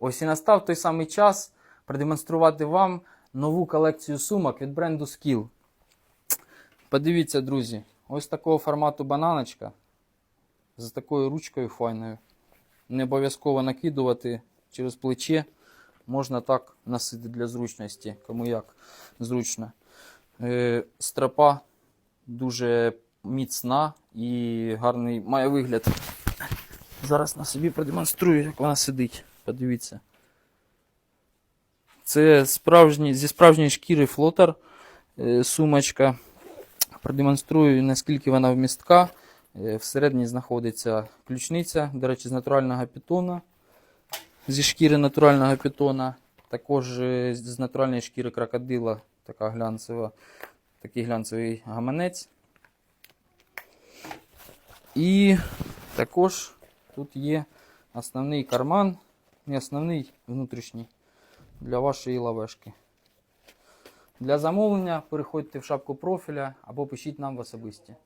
Ось і настав той самий час продемонструвати вам нову колекцію сумок від бренду Skill. Подивіться, друзі, ось такого формату бананочка з такою ручкою файною. Не обов'язково накидувати через плече. Можна так носити для зручності, кому як зручно. Е, стропа дуже міцна і гарний має вигляд. Зараз на собі продемонструю, як вона сидить. Подивіться. Це справжній, зі справжньої шкіри флотер е, сумочка. Продемонструю, наскільки вона вмістка. Е, Всередині знаходиться ключниця, до речі, з натурального пітона. Зі шкіри натурального пітона. Також е, з натуральної шкіри крокодила, така глянцева, такий глянцевий гаманець. І також тут є основний карман, не основний внутрішній для вашої лавешки. Для замовлення переходьте в шапку профіля або пишіть нам в особисті.